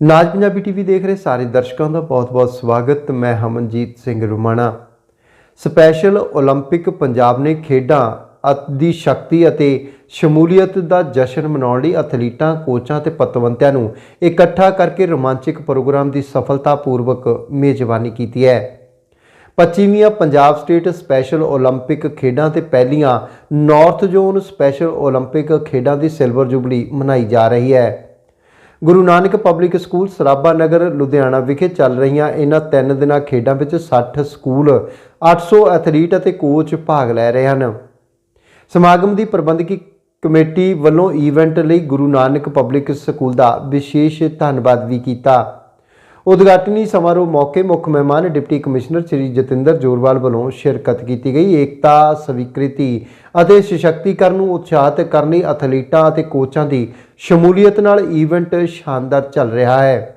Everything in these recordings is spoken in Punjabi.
ਨਾਜ ਪੰਜਾਬੀ ਟੀਵੀ ਦੇਖ ਰਹੇ ਸਾਰੇ ਦਰਸ਼ਕਾਂ ਦਾ ਬਹੁਤ-ਬਹੁਤ ਸਵਾਗਤ ਮੈਂ ਹਮਨਜੀਤ ਸਿੰਘ ਰੁਮਾਣਾ ਸਪੈਸ਼ਲ 올림픽 ਪੰਜਾਬ ਨੇ ਖੇਡਾਂ ਅਤ- ਦੀ ਸ਼ਕਤੀ ਅਤੇ ਸ਼ਮੂਲੀਅਤ ਦਾ ਜਸ਼ਨ ਮਨਾਉਣ ਲਈ ਐਥਲੀਟਾਂ ਕੋਚਾਂ ਤੇ ਪਤਵੰਤਿਆਂ ਨੂੰ ਇਕੱਠਾ ਕਰਕੇ ਰੋਮਾਂਚਕ ਪ੍ਰੋਗਰਾਮ ਦੀ ਸਫਲਤਾਪੂਰਵਕ ਮੇਜ਼ਬਾਨੀ ਕੀਤੀ ਹੈ ਪੱਛਮੀਆਂ ਪੰਜਾਬ ਸਟੇਟ ਸਪੈਸ਼ਲ 올림픽 ਖੇਡਾਂ ਤੇ ਪਹਿਲੀਆਂ ਨਾਰਥ ਜ਼ੋਨ ਸਪੈਸ਼ਲ 올림픽 ਖੇਡਾਂ ਦੀ ਸਿਲਵਰ ਜੁਬਲੀ ਮਨਾਈ ਜਾ ਰਹੀ ਹੈ ਗੁਰੂ ਨਾਨਕ ਪਬਲਿਕ ਸਕੂਲ ਸਰਾਭਾ ਨਗਰ, ਲੁਧਿਆਣਾ ਵਿਖੇ ਚੱਲ ਰਹੀਆਂ ਇਹਨਾਂ ਤਿੰਨ ਦਿਨਾਂ ਖੇਡਾਂ ਵਿੱਚ 60 ਸਕੂਲ 800 ਐਥਲੀਟ ਅਤੇ ਕੋਚ ਭਾਗ ਲੈ ਰਹੇ ਹਨ। ਸਮਾਗਮ ਦੀ ਪ੍ਰਬੰਧਕੀ ਕਮੇਟੀ ਵੱਲੋਂ ਈਵੈਂਟ ਲਈ ਗੁਰੂ ਨਾਨਕ ਪਬਲਿਕ ਸਕੂਲ ਦਾ ਵਿਸ਼ੇਸ਼ ਧੰਨਵਾਦ ਵੀ ਕੀਤਾ। ਉਦਘਾਟਨੀ ਸਮਾਰੋਹ ਮੌਕੇ ਮੁੱਖ ਮਹਿਮਾਨ ਡਿਪਟੀ ਕਮਿਸ਼ਨਰ ਸ੍ਰੀ ਜਤਿੰਦਰ ਜੋਰਵਾਲ ਵੱਲੋਂ ਸ਼ਿਰਕਤ ਕੀਤੀ ਗਈ ਏਕਤਾ ਸਵੀਕ੍ਰਿਤੀ ਅਤੇ ਸਸ਼ਕਤੀਕਰਨ ਨੂੰ ਉਤਸ਼ਾਹਿਤ ਕਰਨ ਲਈ ਐਥਲੀਟਾਂ ਅਤੇ ਕੋਚਾਂ ਦੀ ਸ਼ਮੂਲੀਅਤ ਨਾਲ ਇਵੈਂਟ ਸ਼ਾਨਦਾਰ ਚੱਲ ਰਿਹਾ ਹੈ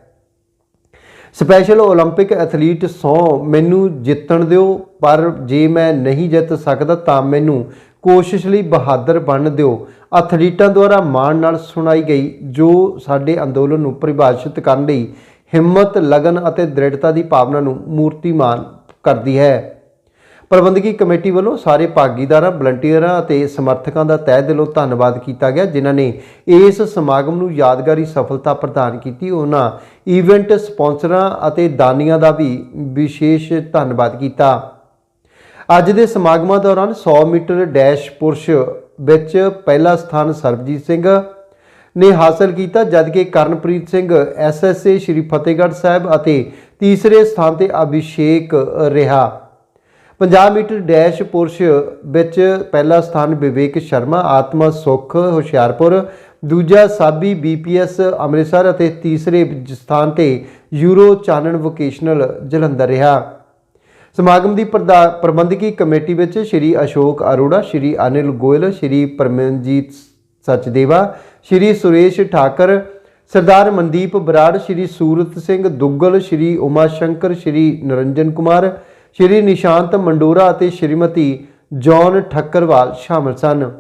ਸਪੈਸ਼ਲ 올림픽 ਐਥਲੀਟ ਸੌ ਮੈਨੂੰ ਜਿੱਤਣ ਦਿਓ ਪਰ ਜੇ ਮੈਂ ਨਹੀਂ ਜਿੱਤ ਸਕਦਾ ਤਾਂ ਮੈਨੂੰ ਕੋਸ਼ਿਸ਼ ਲਈ ਬਹਾਦਰ ਬਣ ਦਿਓ ਐਥਲੀਟਾਂ ਦੁਆਰਾ ਮਾਣ ਨਾਲ ਸੁਣਾਈ ਗਈ ਜੋ ਸਾਡੇ ਅੰਦੋਲਨ ਨੂੰ ਪਰਿਭਾਸ਼ਿਤ ਕਰਨ ਲਈ ਹਿੰਮਤ, ਲਗਨ ਅਤੇ ਦ੍ਰਿੜਤਾ ਦੀ ਭਾਵਨਾ ਨੂੰ ਮੂਰਤੀਮਾਨ ਕਰਦੀ ਹੈ। ਪ੍ਰਬੰਧਕੀ ਕਮੇਟੀ ਵੱਲੋਂ ਸਾਰੇ ਭਾਗੀਦਾਰਾਂ, ਵਲੰਟੀਅਰਾਂ ਅਤੇ ਸਮਰਥਕਾਂ ਦਾ ਤਹਿ ਦਿਲੋਂ ਧੰਨਵਾਦ ਕੀਤਾ ਗਿਆ, ਜਿਨ੍ਹਾਂ ਨੇ ਇਸ ਸਮਾਗਮ ਨੂੰ ਯਾਦਗਾਰੀ ਸਫਲਤਾ ਪ੍ਰਦਾਨ ਕੀਤੀ। ਉਹਨਾਂ ਇਵੈਂਟ ਸਪਾਂਸਰਾਂ ਅਤੇ ਦਾਨੀਆਂ ਦਾ ਵੀ ਵਿਸ਼ੇਸ਼ ਧੰਨਵਾਦ ਕੀਤਾ। ਅੱਜ ਦੇ ਸਮਾਗਮਾਂ ਦੌਰਾਨ 100 ਮੀਟਰ ਡੈਸ਼ ਪੁਰਸ਼ ਵਿੱਚ ਪਹਿਲਾ ਸਥਾਨ ਸਰਬਜੀਤ ਸਿੰਘ ਨੇ ਹਾਸਲ ਕੀਤਾ, ਜਦਕਿ ਕਰਨਪ੍ਰੀਤ ਸਿੰਘ ਐਸਐਸਏ ਸ਼੍ਰੀ ਫਤਿਹਗੜ੍ਹ ਸਾਹਿਬ ਅਤੇ ਤੀਸਰੇ ਸਥਾਨ ਤੇ ਅਭਿਸ਼ੇਕ ਰਿਹਾ। 50 ਮੀਟਰ ਡੈਸ਼ ਪੁਰਸ਼ ਵਿੱਚ ਪਹਿਲਾ ਸਥਾਨ ਵਿਵੇਕ ਸ਼ਰਮਾ, ਆਤਮਾ ਸੁਖ ਹੁਸ਼ਿਆਰਪੁਰ, ਦੂਜਾ ਸਾਬੀ ਬੀਪੀਐਸ ਅੰਮ੍ਰਿਤਸਰ ਅਤੇ ਤੀਸਰੇ ਸਥਾਨ ਤੇ ਯੂਰੋ ਚਾਨਣ ਵੋਕੇਸ਼ਨਲ ਜਲੰਧਰ ਰਿਹਾ। ਸਮਾਗਮ ਦੀ ਪ੍ਰਧਾ- ਪ੍ਰਬੰਧਕੀ ਕਮੇਟੀ ਵਿੱਚ ਸ਼੍ਰੀ ਅਸ਼ੋਕ ਅਰੋੜਾ, ਸ਼੍ਰੀ ਅਨਿਲ ਗੋਇਲ, ਸ਼੍ਰੀ ਪਰਮਨਜੀਤ ਸਚਦੇਵਾ, ਸ਼੍ਰੀ ਸੁਰੇਸ਼ ਠਾਕਰ, ਸਰਦਾਰ ਮਨਦੀਪ ਬਰਾੜ, ਸ਼੍ਰੀ ਸੂਰਤ ਸਿੰਘ ਦੁੱਗਲ, ਸ਼੍ਰੀ ਉਮਾ ਸ਼ੰਕਰ, ਸ਼੍ਰੀ ਨਰਿੰਜਨ ਕੁਮਾਰ, ਸ਼੍ਰੀ ਨਿਸ਼ਾਂਤ ਮੰਡੋਰਾ ਅਤੇ ਸ਼੍ਰੀਮਤੀ ਜੌਨ ਠੱਕਰਵਾਲ ਸ਼ਾਮਲ ਸਨ।